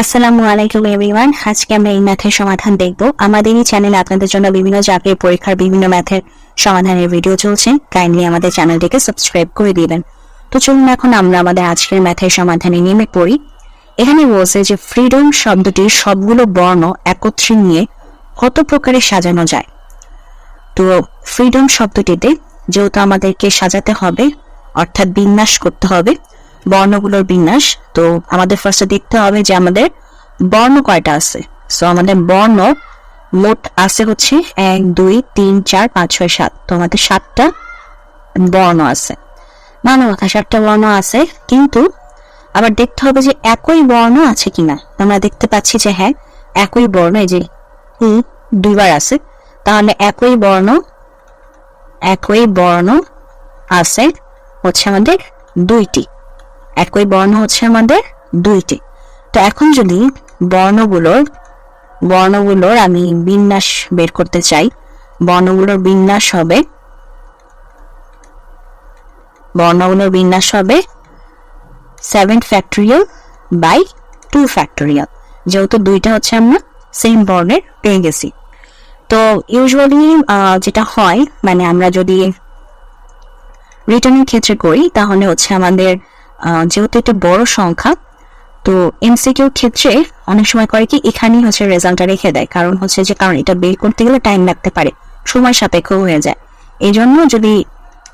আসসালামু আলাইকুম এভরিওয়ান। আজকে আমরা এই ম্যাথের সমাধান দেখব। আমাদের এই চ্যানেলে আপনাদের জন্য বিভিন্ন চাকরির পরীক্ষার বিভিন্ন ম্যাথের সমাধানের ভিডিও চলছে। কাইন্ডলি আমাদের চ্যানেলটিকে সাবস্ক্রাইব করে দিবেন। তো চলুন এখন আমরা আমাদের আজকের ম্যাথের সমাধানে নেমে পড়ি। এখানে বলছে যে ফ্রিডম শব্দটির সবগুলো বর্ণ একত্রে নিয়ে কত প্রকারে সাজানো যায়? তো ফ্রিডম শব্দটিতে যেহেতু আমাদেরকে সাজাতে হবে, অর্থাৎ বিন্যাস করতে হবে বর্ণগুলোর বিন্যাস। তো আমাদের ফার্স্টে দেখতে হবে যে আমাদের বর্ণ কয়টা আছে। সো আমাদের বর্ণ মোট আছে হচ্ছে এক, দুই, তিন, চার, পাঁচ, ছয়, সাত। তো আমাদের সাতটা বর্ণ আছে। মানে কথা সাতটা বর্ণ আছে, কিন্তু আবার দেখতে হবে যে একই বর্ণ আছে কিনা। আমরা দেখতে পাচ্ছি যে হ্যাঁ একই বর্ণ, এই যে ই দুইবার আছে। তাহলে একই বর্ণ একই বর্ণ আছে হচ্ছে আমাদের দুইটি। একই বর্ণ হচ্ছে আমাদের দুইটি। তো এখন যদি বর্ণগুলোর বর্ণগুলোর আমি বিন্যাস বের করতে চাই। বর্ণগুলোর বিন্যাস হবে, বর্ণগুলোর বিন্যাস হবে seven factorial by two factorial যেহেতু দুইটা হচ্ছে আমরা সেম বর্ণের পেয়ে গেছি। তো ইউজুয়ালি যেটা হয় মানে আমরা যদি রিটার্নের ক্ষেত্রে করি, তাহলে হচ্ছে আমাদের যেহেতু এটা বড় সংখ্যা, তো এমসিকিউর ক্ষেত্রে অনেক সময় করে কি এখানেই হচ্ছে রেজাল্টটা রেখে দেয়। কারণ হচ্ছে যে, কারণ এটা বের করতে গেলে টাইম লাগতে পারে, সময় সাপেক্ষ হয়ে যায়। এই জন্য যদি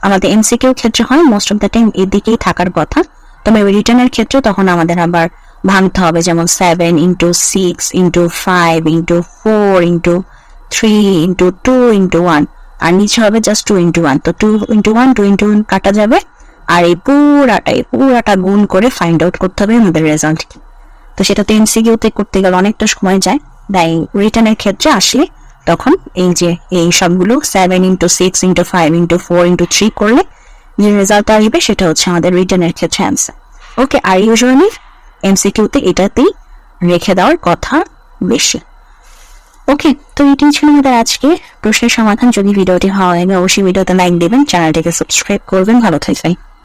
আমাদের এমসিকিউর ক্ষেত্রে হয় মোস্ট অফ দ্য টাইম এদিকেই থাকার কথা। তবে রিটার্নের ক্ষেত্রে তখন আমাদের আবার ভাঙতে হবে, যেমন seven into six into five into four into three into two into one আর নিচে হবে জাস্ট টু ইন্টু ওয়ান তো two into one two into one কাটা যাবে। আর এই পুরাটা এই পুরাটা গুণ করে ফাইন্ড আউট করতে হবে আমাদের রেজাল্ট কি। তো সেটা তো এমসিকিউতে করতে গেলে অনেকটা সময় যায়। তাই রিটার্নের ক্ষেত্রে আসলে তখন এই যে, এই সবগুলো seven into six into five into four into three করলে যে রেজাল্ট আসবে সেটা হচ্ছে আমাদের রিটার্নের ক্ষেত্রে অ্যান্সার ওকে আর ইউজুয়ালি এমসিকিউতে এটাতেই রেখে দেওয়ার কথা বেশি। ওকে তো এটাই ছিল আমাদের আজকে প্রশ্নের সমাধান। যদি ভিডিওটি ভালো লাগে, অবশ্যই ভিডিওতে লাইক দেবেন, চ্যানেলটিকে সাবস্ক্রাইব করবেন। ভালো থাকবেন।